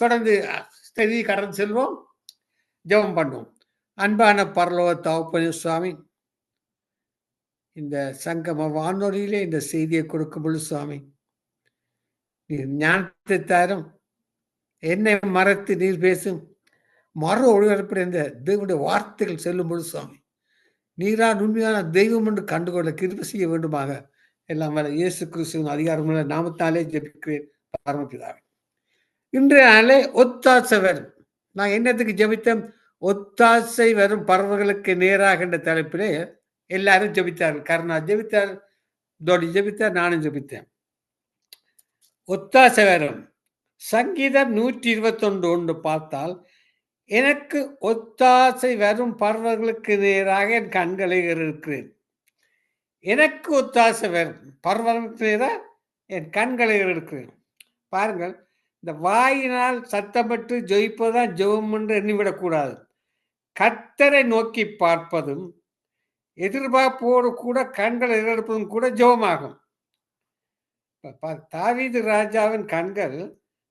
தொடர்ந்து செய்தி கடந்து செல்வோம் ஜெபம் பண்ணுவோம். அன்பான பரலோக தகப்பனே சுவாமி இந்த சங்கம வானொலியிலே இந்த செய்தியை கொடுக்கும் பொழுது சுவாமி நீர் ஞானத்தை தாரும் என்னை மறத்து நீர் பேசும் மறு ஒளிபரப்பிட இந்த வார்த்தைகள் செல்லும் பொழுது சுவாமி நீரா உண்மையான தெய்வம் என்று கண்டுகொள்ள கிருப செய்ய வேண்டுமாக எல்லாம் வர இயேசு கிறிஸ்துவின் அதிகாரமுள்ள நாமத்தாலே ஜெபிக்கிறேன் ஆரம்பிக்கிறார்கள் இன்றைய அலை ஒத்தாசை வரும். நான் என்னத்துக்கு ஜெபித்தேன்? ஒத்தாசை வரும். பறவைகளுக்கு நேராக என்ற தலைப்பிலே எல்லாரும் ஜெபித்தார்கள். கருணா ஜெபித்தார் தோடி ஜெபித்தார் நானும் ஜெபித்தேன். ஒத்தாசை வரும். சங்கீதம் நூற்றி இருபத்தொன்று ஒன்று பார்த்தால் எனக்கு ஒத்தாசை வரும். பறவைகளுக்கு நேராக என் கண்களை இருக்கிறேன் எனக்கு ஒத்தாசை வரும். பர்வதத்துக்கு நேராக என் கண்களை இருக்கிறேன் பாருங்கள் இந்த வாயினால் சத்தப்பட்டு ஜெயிப்பதுதான் ஜெபம் என்று எண்ணிவிடக்கூடாது. கத்தரை நோக்கி பார்ப்பதும் எதிர்பார்ப்போடு கூட கண்களை எடுப்பதும் கூட ஜெபமாகும். தாவீது ராஜாவின் கண்கள்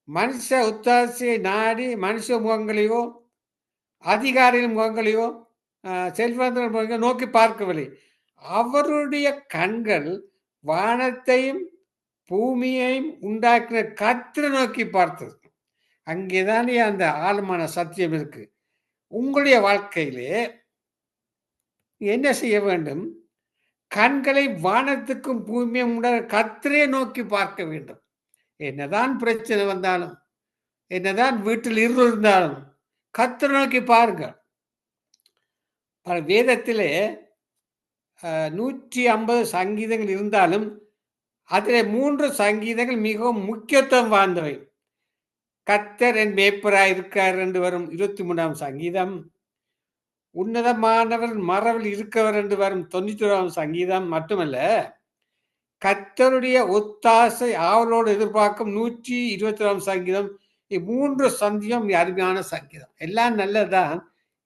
மனுஷ ஒத்தாசையை நாடி மனுஷ முகங்களையோ அதிகாரிகள் முகங்களையோ செல்வந்தர் முகங்களையோ நோக்கி பார்க்கவில்லை. அவருடைய கண்கள் வானத்தையும் பூமியையும் உண்டாக்கின கத்திர நோக்கி பார்த்தது. அங்கேதானே அந்த ஆழமான சத்தியம் இருக்கு. உங்களுடைய வாழ்க்கையிலே என்ன செய்ய வேண்டும்? கண்களை வானத்துக்கும் பூமியும் உண்டான கத்திரையை நோக்கி பார்க்க வேண்டும். என்னதான் பிரச்சனை வந்தாலும் என்னதான் வீட்டில் இருள் இருந்தாலும் கத்திர நோக்கி பாருங்கள். பல வேதத்திலே நூற்றி ஐம்பது சங்கீதங்கள் இருந்தாலும் அதில் மூன்று சங்கீதங்கள் மிகவும் முக்கியத்துவம் வாய்ந்தவை. கத்தர் என் மேப்பராய் இருக்கார் என்று வரும் இருபத்தி மூணாம் சங்கீதம். உன்னதமானவர் மரவில் இருக்கவர் என்று வரும் தொண்ணூத்தி ஓராம் சங்கீதம் மட்டுமல்ல கத்தருடைய ஒத்தாசை ஆவலோடு எதிர்பார்க்கும் நூற்றி இருபத்தி ஓராம் சங்கீதம் மூன்று சங்கீதம் அருமையான சங்கீதம். எல்லாம் நல்லதுதான்.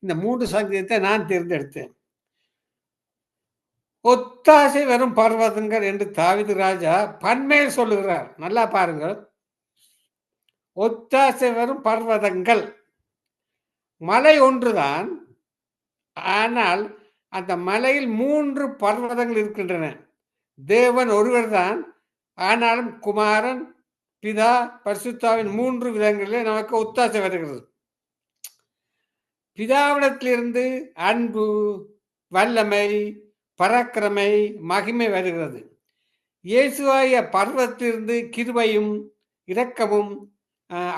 இந்த மூன்று சங்கீதத்தை நான் தேர்ந்தெடுத்தேன். ஒத்தாசை வரும் பர்வதங்கள் என்று தாவிது ராஜா பன்மையில் சொல்லுகிறார். நல்லா பாருங்கள். ஒத்தாசை வரும் பர்வதங்கள். மலை ஒன்றுதான். ஆனால் அந்த மலையில் மூன்று பர்வதங்கள் இருக்கின்றன. தேவன் ஒருவர் தான் ஆனாலும் குமாரன் பிதா பரிசுத்தாவின் மூன்று விதங்களிலே நமக்கு ஒத்தாசை வருகிறது. பிதாவிடத்திலிருந்து அன்பு வல்லமை பராக்கிரமை மகிமை வருகிறது. இயேசுவாய பர்வத்திலிருந்து கிருபையும் இரக்கமும்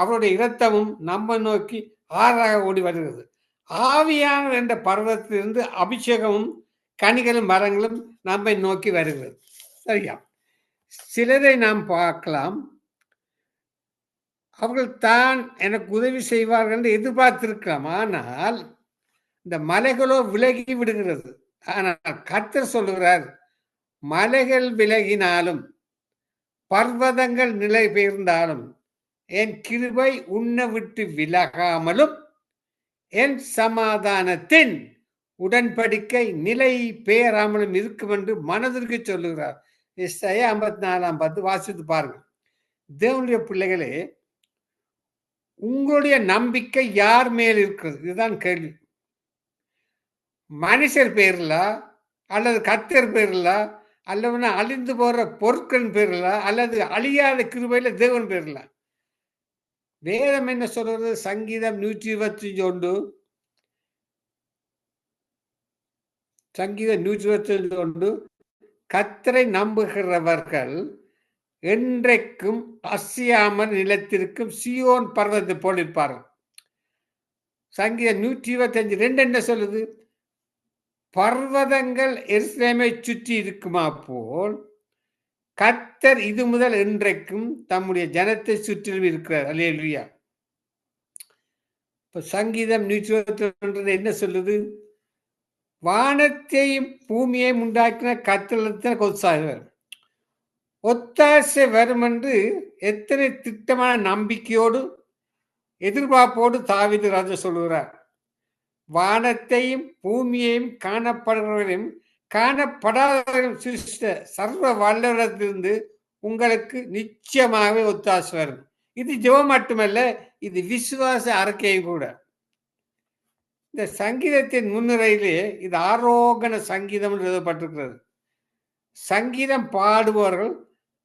அவருடைய இரத்தமும் நம்ம நோக்கி ஆறாக ஓடி வருகிறது. ஆவியானவர் என்ற பர்வத்திலிருந்து அபிஷேகமும் கனிகளும் மரங்களும் நம்மை நோக்கி வருகிறது. சரியா? சிலரை நாம் பார்க்கலாம். அவர்கள் தான் எனக்கு உதவி செய்வார்கள் என்று எதிர்பார்த்திருக்கலாம். ஆனால் இந்த மலைகளோ விலகி விடுகிறது. ஆனால் கத்தர் சொல்லுகிறார் மலைகள் விலகினாலும் பர்வதங்கள் நிலை பெயர்ந்தாலும் என் கிருபை உன்னை விட்டு விலகாமலும் என் சமாதானத்தின் உடன்படிக்கை நிலை பெயராமலும் இருக்கும் என்று மனதிற்கு சொல்லுகிறார். இசைய ஐம்பத்தி நாலாம் பத்து வாசித்து பாருங்க தேவனுடைய பிள்ளைகளே உங்களுடைய நம்பிக்கை யார் மேல் இருக்கிறது? இதுதான் கேள்வி. மனுஷர் பேரில் அல்லது கத்தர் பேரில் அல்லது அழிந்து போகிற பொருட்கள் பேரில் அல்லது அழியாத கிருபையில் தேவன் பேரில். வேதம் என்ன சொல்றது? சங்கீதம் நூற்றி இருபத்தி ஒன்று. சங்கீதம் நூற்றி இருபத்தி ஒன்று. கத்தரை நம்புகிறவர்கள் என்றைக்கும் அசையாமல் நிலத்திற்கும் சியோன் பர்வத்தை போலிருப்பார்கள் சங்கீதம் நூற்றி இருபத்தஞ்சு ரெண்டு என்ன சொல்லுது? பர்வதங்கள் எருசலேமை சுற்றி இருக்குமா போல் கத்தர் இது முதல் இன்றைக்கும் தம்முடைய ஜனத்தை சுற்றிலும் இருக்கிறார். அலேலியா இப்போ சங்கீதம் நூற்றி என்ன சொல்லுது? வானத்தையும் பூமியையும் உண்டாக்கின கத்தலத்தின கொத்சாகர் ஒத்தாசை வரும் என்று எத்தனை திட்டமான நம்பிக்கையோடு எதிர்பார்ப்போடு தாவிது ராஜா சொல்லுகிறார். வானத்தையும் பூமியையும் காணப்படுகிறவர்களையும் காணப்படாதவர்களும் சிருஷ்ட சர்வ வல்லவரிடத்திலிருந்து உங்களுக்கு நிச்சயமாகவே ஒத்தாசு வரும். இது ஜெபம் மட்டுமல்ல இது விசுவாச அறிக்கையும் கூட. இந்த சங்கீதத்தின் முன்னுரையிலே இது ஆரோகண சங்கீதம் என்று எழுதப்பட்டிருக்கிறது. சங்கீதம் பாடுபவர்கள்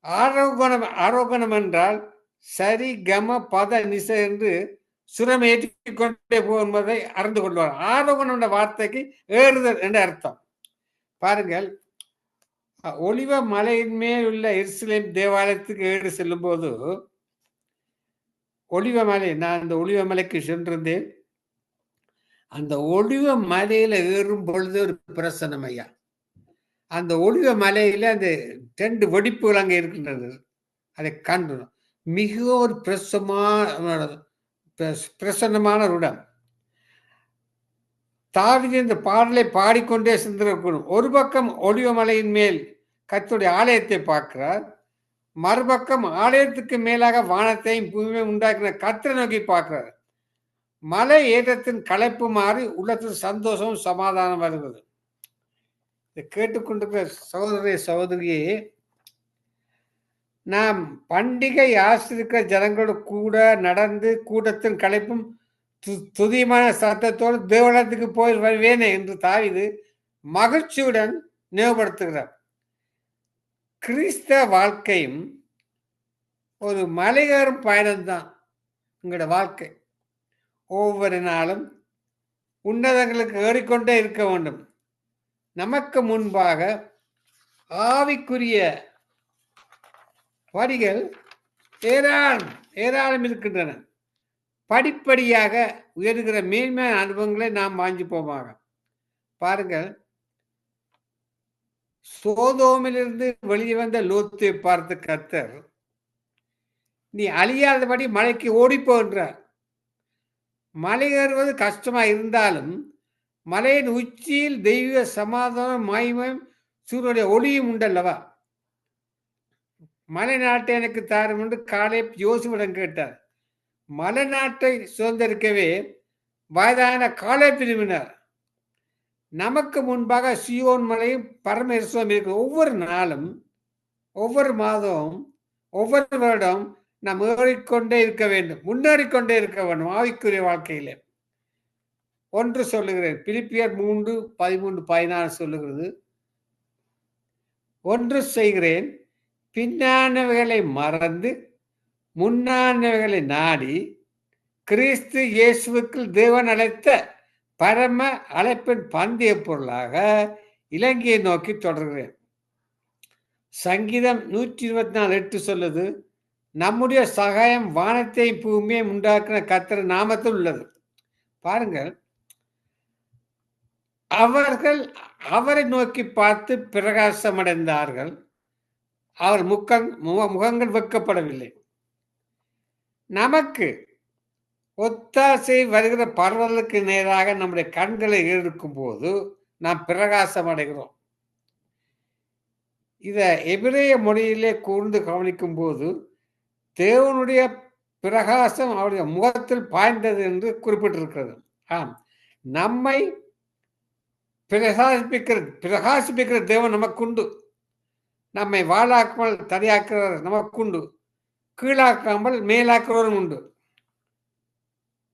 ஆரோகணம் ஆரோகணம் என்றால் சரி கம பத நிச என்று சுரம் ஏற்றிக் கொண்டே போகும்போதை அறிந்து கொள்வார். ஆரோகணம் என்ற வார்த்தைக்கு ஏறுதல் என்று அர்த்தம். பாருங்கள் ஒளிவ மலையின் மேல் உள்ள எருசலேம் தேவாலயத்துக்கு ஏறு செல்லும் போது ஒளிவ மலை நான் அந்த ஒளிவ மலைக்கு சென்றிருந்தேன். அந்த ஒளிவ மலையில ஏறும் பொழுது ஒரு பிரசனம் ஐயா. அந்த ஒளிவ மலையில அந்த ரெண்டு வெடிப்புகள் அங்கே இருக்கின்றது அதை கண்டு மிக ஒரு பிரசமானது பிரசன்னமான ருடம். தாவிதி இந்த பாடலை பாடிக்கொண்டே சென்றிருக்கணும். ஒரு பக்கம் ஒடிவமலையின் மேல் கத்துடைய ஆலயத்தை பார்க்கிறார். மறுபக்கம் ஆலயத்துக்கு மேலாக வானத்தையும் பூமியையும் உண்டாக்கின கர்த்தரை நோக்கி பார்க்கிறார். மலை ஏற்றத்தின் களைப்பு மாறி உள்ளத்தில் சந்தோஷமும் சமாதானம் வருகிறது. இதை கேட்டுக்கொண்டிருக்கிற சகோதரி சகோதரியே நாம் பண்டிகை ஆசிரிக்க ஜனங்களோடு கூட நடந்து கூட்டத்தின் களைப்பும் து- துதியமான சத்தத்தோடு தேவாலயத்துக்கு போய் வருவேனே என்று தாவிது மகிழ்ச்சியுடன் நினைவுபடுத்துகிறார். கிறிஸ்த வாழ்க்கையும் ஒரு மலையேறும் பயணம்தான் உங்களோட வாழ்க்கை. ஒவ்வொரு நாளும் உன்னதங்களுக்கு ஏறிக்கொண்டே இருக்க வேண்டும். நமக்கு முன்பாக ஆவிக்குரிய படிகள் ஏராளம் ஏராளம் இருக்கின்றன. படிப்படியாக உயர்கிற மேன்மையான அனுபவங்களை நாம் வாங்கி போவாங்க பாருங்கள். சோதோமிலிருந்து வெளியே வந்த லோத்தை பார்த்து கத்தர் நீ அழியாதபடி மலைக்கு ஓடிப்போன்ற மலை ஏறுவது கஷ்டமா இருந்தாலும் மலையின் உச்சியில் தெய்வ சமாதானம் மாய்மையும் சூரியனுடைய ஒளியும் உண்டல்லவா? மலை நாட்டை எனக்கு தாரும் என்று காலை யோசுவிடம் கேட்டார். மலை நாட்டை சுதந்திரிக்கவே வயதான காலை பிரிவினர். நமக்கு முன்பாக சியோன் மலையும் பரமேஸ்வரம் இருக்கு ஒவ்வொரு நாளும் ஒவ்வொரு மாதம் ஒவ்வொரு வருடம் நாம் ஏறிக்கொண்டே இருக்க வேண்டும். முன்னேறிக்கொண்டே இருக்க வேண்டும் ஆவிக்குரிய வாழ்க்கையில. ஒன்று சொல்லுகிறேன். பிலிப்பியர் மூன்று பதிமூன்று பதினாறு சொல்லுகிறது. ஒன்று செய்கிறேன். பின்னானவைகளை மறந்து முன்னானவைகளை நாடி கிறிஸ்து இயேசுவுக்குள் தேவன் அழைத்த பரம அழைப்பின் பந்தய பொருளாக இலங்கையை நோக்கி தொடர்கிறேன். சங்கீதம் நூற்றி இருபத்தி நாலு எட்டு சொல்லுது நம்முடைய சகாயம் வானத்தையும் பூமியையும் உண்டாக்குன கத்திர நாமத்தில் உள்ளது பாருங்கள் அவர்கள் அவரை நோக்கி பார்த்து பிரகாசமடைந்தார்கள். அவர் முக்கங் முக முகங்கள் வெக்கப்படவில்லை நமக்கு ஒத்தாசை வருகிற பரவலுக்கு நேராக நம்முடைய கண்களை இருக்கும் போது நாம் பிரகாசம் அடைகிறோம். இதை எபிரேய மொழியிலே கூர்ந்து கவனிக்கும் போது தேவனுடைய பிரகாசம் அவருடைய முகத்தில் பாய்ந்தது என்று குறிப்பிட்டிருக்கிறது. ஆம். நம்மை பிரகாசிப்பிக்கிற பிரகாசிப்பிக்கிற தேவன் நமக்குண்டு. நம்மை வாழாக்காமல் தடையாக்குறவர் நமக்குண்டு. கீழாக்காமல் மேலாக்குறவரும் உண்டு.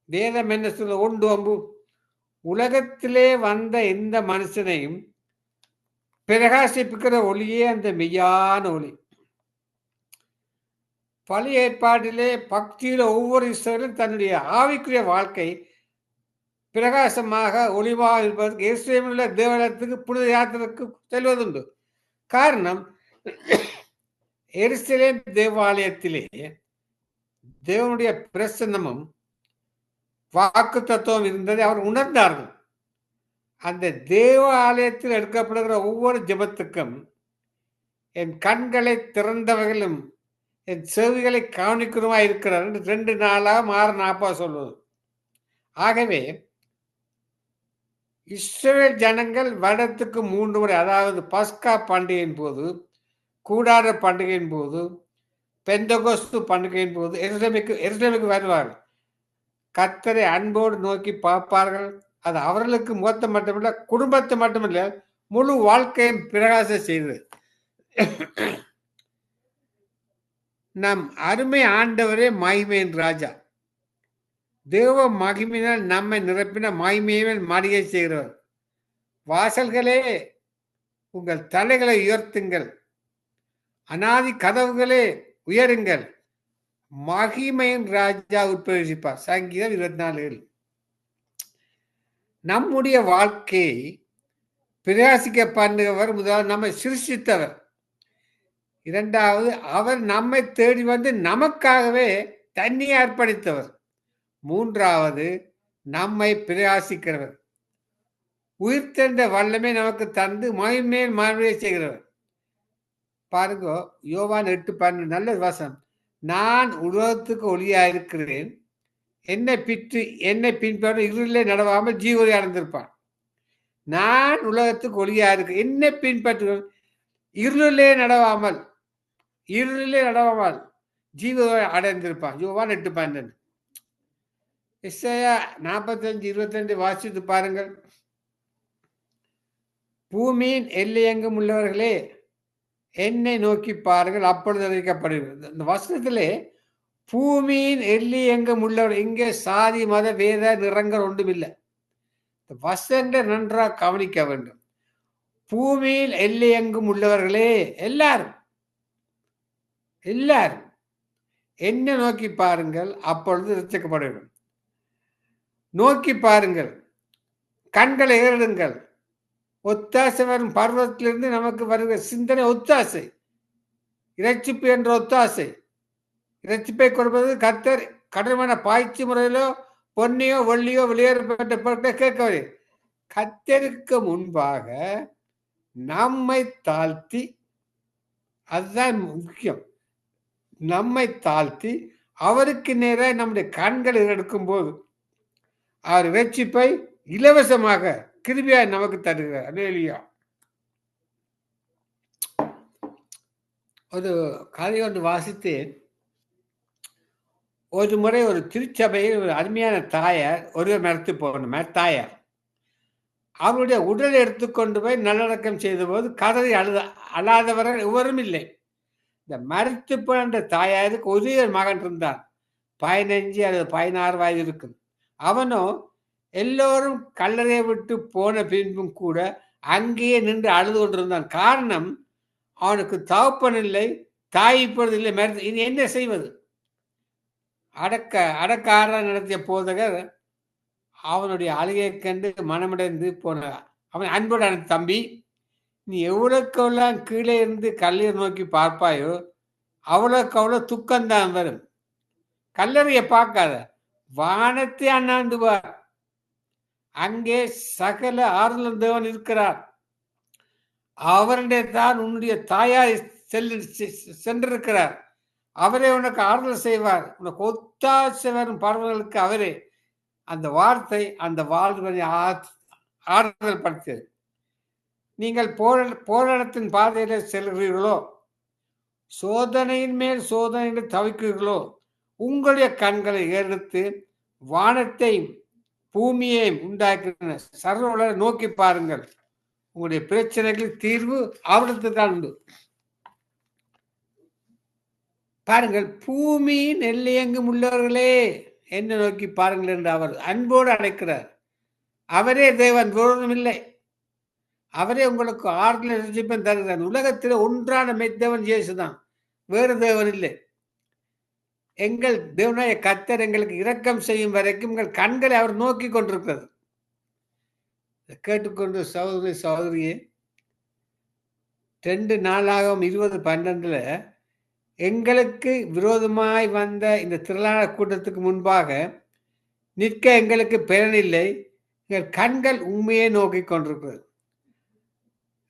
வேதம் என்ன சொல்ல உண்டு அம்பு. உலகத்திலே வந்த எந்த மனுஷனையும் பிரகாசிப்புக்கிற ஒளியே அந்த மெய்யான ஒளி. பழைய ஏற்பாட்டிலே பக்தியில் ஒவ்வொரு இஸ்ரேலும் தன்னுடைய ஆவிக்குரிய வாழ்க்கை பிரகாசமாக ஒளிவாக இருப்பதற்கு இஸ்ரேமில் உள்ள தேவாலயத்துக்கு புனித யாத்திரைக்கு செல்வதுண்டு. காரணம் எருசலேம் தேவாலயத்திலே தேவனுடைய பிரசன்னமும் வாக்கு தத்துவம் இருந்ததை அவர் உணர்ந்தார்கள். அந்த தேவாலயத்தில் எடுக்கப்படுகிற ஒவ்வொரு ஜெபத்துக்கும் என் கண்களை திறந்தவர்களும் என் செவிகளை கவனிக்கிறமா இருக்கிறார் என்று ரெண்டு நாளாக மாற நாப்பா சொல்வது. ஆகவே இஸ்ரேல் ஜனங்கள் வருடத்துக்கு மூன்று முறை அதாவது பஸ்கா பண்டிகையின் போது கூடார பண்டிகையின் போது பெந்தகோஸ்து பண்டிகையின் போது எருசலேமுக்கு எருசலேமுக்கு வருவார்கள். கத்தரை அன்போடு நோக்கி பார்ப்பார்கள். அது அவர்களுக்கு முகத்தை மட்டுமில்ல குடும்பத்தை மட்டுமில்ல முழு வாழ்க்கையும் பிரகாசம் செய்தது. நம் அருமை ஆண்டவரே மகிமையின் ராஜா. தேவ மகிமையினால் நம்மை நிரப்பின மகிமையை மாளிகை செய்கிறவர். வாசல்களே உங்கள் தலைகளை உயர்த்துங்கள். அனாதி கதவுகளே உயருங்கள். மகிமையின் ராஜா உட்பிரவேசிப்பார் சங்கீதம் இருபத்தி நாலு ஏழு. நம்முடைய வாழ்க்கையை பிரகாசிக்க பண்ணுவர் முதலாவது நம்மை சிருஷித்தவர் இரண்டாவது அவர் நம்மை தேடி வந்து நமக்காகவே தண்ணி அர்ப்பணித்தவர். மூன்றாவது நம்மை பிரயாசிக்கிறவர் உயிர்த்தென்ற வல்லமை நமக்கு தந்து மகிமேல் மகிமையை செய்கிறவர். பாருங்க யோவான் எட்டு பன்னெண்டு நல்ல வசம் நான் உலகத்துக்கு ஒளியா இருக்கிறேன். என்னை பிற்று என்னை பின்பற்ற இருளே நடவாமல் ஜீவனை அடைந்திருப்பான். நான் உலகத்துக்கு ஒளியா இருக்கு என்னை பின்பற்று இருளிலே நடவாமல் இருளிலே நடவாமல் ஜீவ அடைந்திருப்பான். யோவான் எட்டு பன்னெண்டு. இசையா நாற்பத்தஞ்சு இருபத்தஞ்சு வாசித்து பாருங்கள். பூமியின் எல்லையெங்கும் உள்ளவர்களே என்னை நோக்கி பாருங்கள் அப்பொழுது அறிவிக்கப்படுகிறது. இந்த வசனத்திலே பூமியின் எல்லி எங்கும் உள்ளவர் இங்கே சாதி மத வேத நிறங்கள் ஒன்றும் இல்லை இந்த வசந்த நன்றாக கவனிக்க வேண்டும். பூமியில் எல்லை எங்கும் உள்ளவர்களே எல்லாரும் எல்லாரும் என்ன நோக்கி பாருங்கள் அப்பொழுது ரசிக்கப்பட வேண்டும் நோக்கி பாருங்கள் கண்களை ஏறிடுங்கள் ஒத்தாசை வரும் பருவத்திலிருந்து நமக்கு வருகிற சிந்தனை ஒத்தாசை. இறைச்சிப்பு என்ற ஒத்தாசை. இறைச்சிப்பை கொடுப்பது கத்தர் கடுமையான பாய்ச்சி முறையிலோ பொன்னியோ வெள்ளியோ வெளியேறப்பட்ட பொருட்களை கேட்கவில்லை. கத்தருக்கு முன்பாக நம்மை தாழ்த்தி அதுதான் முக்கியம். நம்மை தாழ்த்தி அவருக்கு நேராக நம்முடைய கண்களை எடுக்கும் போது அவர் வெற்றிப்பை இலவசமாக கிருபியாய் நமக்கு தருகிறார். அலேலியா ஒரு கதை ஒன்று வாசித்து ஒரு முறை ஒரு திருச்சபையில் ஒரு அருமையான தாயார் ஒருவர் மறுத்து போகணும் தாயார். அவருடைய உடலை எடுத்துக்கொண்டு போய் நல்லடக்கம் செய்த போது கதறி அழுத அழாதவர்கள் எவரும் இல்லை. இந்த மறுத்து போன்ற தாயாருக்கு ஒரே ஒரு மகன் இருந்தான். பதினஞ்சு அல்லது பதினாறு வயது இருக்கும். அவனும் எல்லோரும் கல்லறையை விட்டு போன பின்பும் கூட அங்கேயே நின்று அழுது கொண்டிருந்தான். காரணம் அவனுக்கு தகப்பன் இல்லை தாய் இப்பொழுது இல்லை மருந்து இனி என்ன செய்வது? அடக்க அடக்கார நடத்திய போதகர் அவனுடைய அழுகையை கண்டு மனமடைந்து போனார். அவன் அன்புடன் தம்பி நீ எவ்வளோக்கெல்லாம் கீழே இருந்து கல்லீர் நோக்கி பார்ப்பாயோ அவ்வளோக்கு அவ்வளோ துக்கம்தான் வரும். கல்லறையை பார்க்காத வானத்தை அண்ணாந்து பார். அங்கே சகல ஆறுதல் தேவன் இருக்கிறார். அவருடைய தான் உன்னுடைய தாயார் செல்லு சென்றிருக்கிறார். அவரே உனக்கு ஆறுதல் செய்வார். உனக்கு ஒத்தாசை வரும் பார்வர்களுக்கு அவரே. அந்த வார்த்தை அந்த வாழ்வனை ஆறுதல் படுத்தியது நீங்கள் போர போராடத்தின் பாதையில செல்கிறீர்களோ? சோதனையின் மேல் சோதனை தவிக்கிறீர்களோ? உங்களுடைய கண்களை எடுத்து வானத்தை பூமியை உண்டாக்கின சர்வ நோக்கி பாருங்கள். உங்களுடைய பிரச்சனைகள் தீர்வு அவருக்கு தான் உண்டு. பாருங்கள் பூமியின் எல்லையெங்கும் உள்ளவர்களே என்ன நோக்கி பாருங்கள் என்று அவர் அன்போடு அழைக்கிறார். அவரே தேவன் விரோதம் இல்லை. அவரே உங்களுக்கு ஆறுதல் தருகிறார். உலகத்தில் ஒன்றான மெத்தவன் இயேசுதான். வேறு தேவன் இல்லை. எங்கள் தேவனாய கத்தர் எங்களுக்கு இரக்கம் செய்யும் வரைக்கும் எங்கள் கண்களை அவர் நோக்கி கொண்டிருக்கிறது. கேட்டுக்கொண்டு சகோதரி சகோதரியே ரெண்டு நாளாகவும் இருபது பன்னெண்டுல எங்களுக்கு விரோதமாய் வந்த இந்த திருநாள கூட்டத்துக்கு முன்பாக நிற்க எங்களுக்கு பலனில்லை எங்கள் கண்கள் உண்மையை நோக்கி கொண்டிருக்கிறது.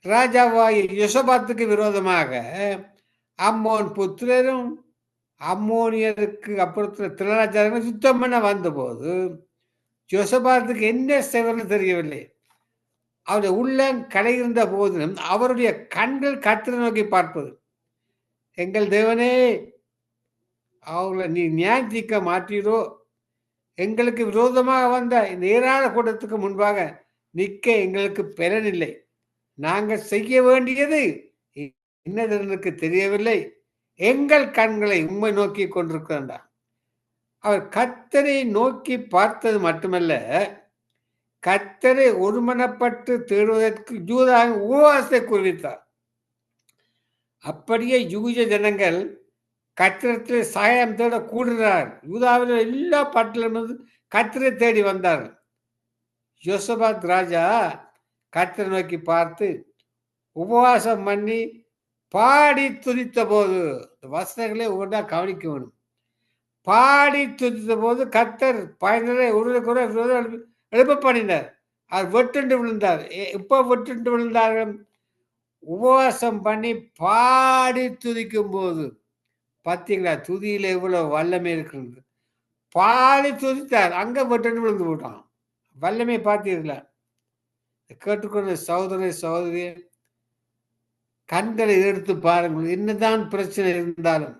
ராஜாவாய் யசபாத்துக்கு விரோதமாக அம்மோன் புத்திரரும் அம்மோனியருக்கு அப்புறத்தில் திருநாச்சாரங்கள் சுத்தம் பண்ண வந்தபோது ஜோசபாரத்துக்கு என்ன செய்வதுன்னு தெரியவில்லை. அவருடைய உள்ளம் கலையிருந்த போதிலும் அவருடைய கண்கள் கத்திர நோக்கி பார்ப்பது. எங்கள் தேவனே அவங்கள நீ நியாயத்திக்க மாற்றீரோ எங்களுக்கு விரோதமாக வந்த இந்த ஏராள கூட்டத்துக்கு முன்பாக நிற்க எங்களுக்கு பெறனில்லை நாங்கள் செய்ய வேண்டியது என்னது தெரியவில்லை. எங்கள் கண்களை உண்மை நோக்கி கொண்டிருக்கிறாண்டா அவர் கத்தரை நோக்கி பார்த்தது மட்டுமல்ல கத்தரை ஒருமனப்பட்டு தேடுவதற்கு யூதாக உபவாசத்தை குறித்தார். அப்படியே யூஜ ஜனங்கள் கத்திரத்தில் சாயம் தேட கூடுகிறார். யூதாவில் எல்லா பாட்டிலும் கத்திரை தேடி வந்தார்கள். யோசபாத் ராஜா கத்திரை நோக்கி பார்த்து உபவாசம் பண்ணி பாடி துதித்த போது வசனங்களே ஒவ்வொன்றா கவனிக்க வேணும். பாடி துதித்த போது கத்தர் பயனரை ஒருவருக்குற எழுப்ப பண்ணினார். அவர் வெட்டுண்டு விழுந்தார். இப்போ வெட்டுண்டு விழுந்தார்கள்? உபவாசம் பண்ணி பாடி துதிக்கும் போது பார்த்தீங்களா துதியில் எவ்வளோ வல்லமை இருக்கிறது. பாடி துதித்தார். அங்கே வெட்டுண்டு விழுந்து போட்டான். வல்லமை பார்த்தீர்களா? கேட்டுக்கொண்ட சகோதரி சகோதரி கண்களை எடுத்து பாருங்கள். என்னதான் பிரச்சனை இருந்தாலும்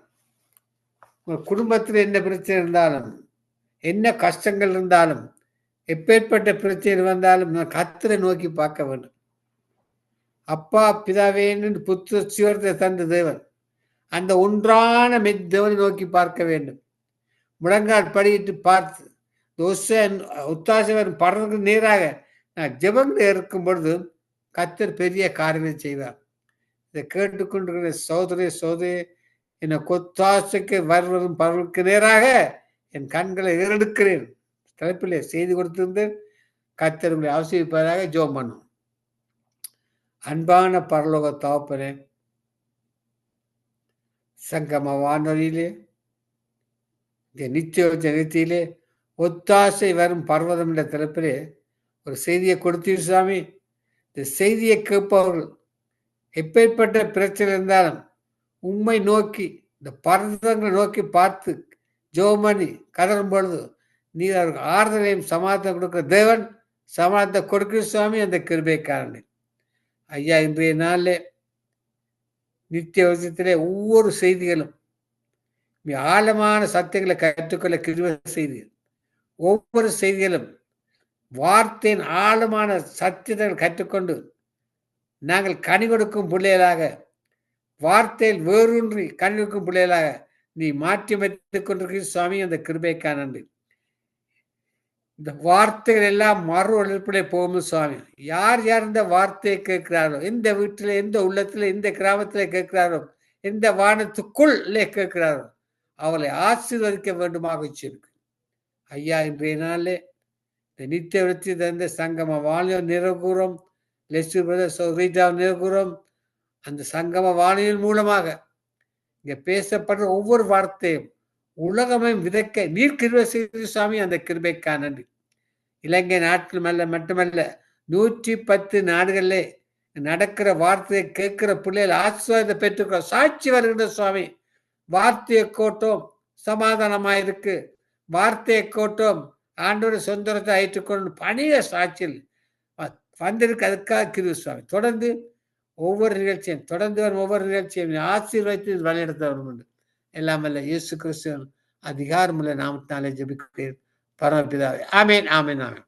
உங்கள் குடும்பத்தில் என்ன பிரச்சனை இருந்தாலும் என்ன கஷ்டங்கள் இருந்தாலும் எப்பேற்பட்ட பிரச்சனை வந்தாலும் நான் கத்தரை நோக்கி பார்க்க வேண்டும். அப்பா பிதாவேன்னு புத்திர சிவரத்தை தந்த தேவன் அந்த ஒன்றான மெத்தவனை நோக்கி பார்க்க வேண்டும். முழங்கால் படியிட்டு பார்த்து தோசை உத்தாசவன் பறதுக்கு நேராக நான் ஜெபங்கள் இருக்கும் பொழுது கத்தர் பெரிய காரியங்களை செய்வார். இதை கேட்டுக்கொண்டிருக்கிற சோதரி சோதரி என்னை கொத்தாசைக்கு வருவதும் பரவலுக்கு நேராக என் கண்களை ஏறெடுக்கிறேன். தலைப்பிலே செய்தி கொடுத்திருந்தேன். கத்தர் உங்களை அவசியப்பதாக ஜோம் பண்ணும் அன்பான பரலோக தவப்பனே சங்கம வானொலியிலே இந்த நிச்சய நித்தியிலே ஒத்தாசை வரும் பர்வதம் என்ற தலைப்பிலே ஒரு செய்தியை கொடுத்தீர் சாமி இந்த செய்தியை கேட்பவர்கள் எப்பேற்பட்ட பிரச்சனை இருந்தாலும் உண்மை நோக்கி இந்த பரதங்களை நோக்கி பார்த்து ஜோமணி கதறும் பொழுது நீ அவருக்கு ஆறுதலையும் சமாதானம் கொடுக்கிற தேவன் சமாதத்தை கொடுக்கிற சுவாமி அந்த கிருபைக்காரன். ஐயா இன்றைய நாளில் நித்திய விஷயத்திலே ஒவ்வொரு செய்திகளும் ஆழமான சத்தியங்களை கற்றுக்கொள்ள கிருப செய்திகள் ஒவ்வொரு செய்திகளும் வார்த்தையின் ஆழமான சத்தியத்தை கற்றுக்கொண்டு நாங்கள் கனி கொடுக்கும் பிள்ளைகளாக வார்த்தையில் வேறொன்றி கனி கொடுக்கும் பிள்ளைகளாக நீ மாற்றி வைத்துக் கொண்டிருக்கிற சுவாமி அந்த கிருபைக்கா நன்றி. இந்த வார்த்தைகள் எல்லாம் மறு உழைப்பிலே போகும் சுவாமி. யார் யார் இந்த வார்த்தையை கேட்கிறாரோ எந்த வீட்டில் எந்த உள்ளத்தில் எந்த கிராமத்தில் கேட்கிறாரோ எந்த வானத்துக்குள்ளே கேட்கிறாரோ அவளை ஆசீர்வதிக்க வேண்டுமாக வச்சிருக்கு. ஐயா இன்றைய நாளில் இந்த நித்திய விருத்தி தந்த சங்கம வானிலை நிறகூறம் லெஸ்டு பிரதர் ரீட்டா நிற்கிறோம் அந்த சங்கம வானிலின் மூலமாக இங்கே பேசப்படுற ஒவ்வொரு வார்த்தையும் உலகமையும் விதைக்க நீர் கிருபை செய்து சுவாமி அந்த கிருபைக்கா நன்றி. இலங்கை நாட்டில் மல்ல மட்டுமல்ல நூற்றி பத்து நாடுகளிலே நடக்கிற வார்த்தையை கேட்கிற பிள்ளைகள் ஆசீர்வாதத்தை பெற்றுக்கிற சாட்சி வருகின்ற சுவாமி. வார்த்தையை கோட்டோம் சமாதானமாக இருக்கு வார்த்தையை கோட்டோம் ஆண்டோட சொந்தரத்தை ஏற்றுக்கொண்டு பணிய சாட்சியில் வந்திருக்கு அதுக்காக கிரு சுவாமி. தொடர்ந்து ஒவ்வொரு நிகழ்ச்சியும் தொடர்ந்து வரும் ஒவ்வொரு நிகழ்ச்சியும் ஆசீர்வதித்து வழிநடத்தவரும் உண்டு எல்லாம் அல்ல இயேசு கிறிஸ்துவன் அதிகாரமுள்ள நாமத்தினாலே ஜபிக்கிறேன். பரமபிதாவே. ஆமேன் ஆமேன் ஆமேன்.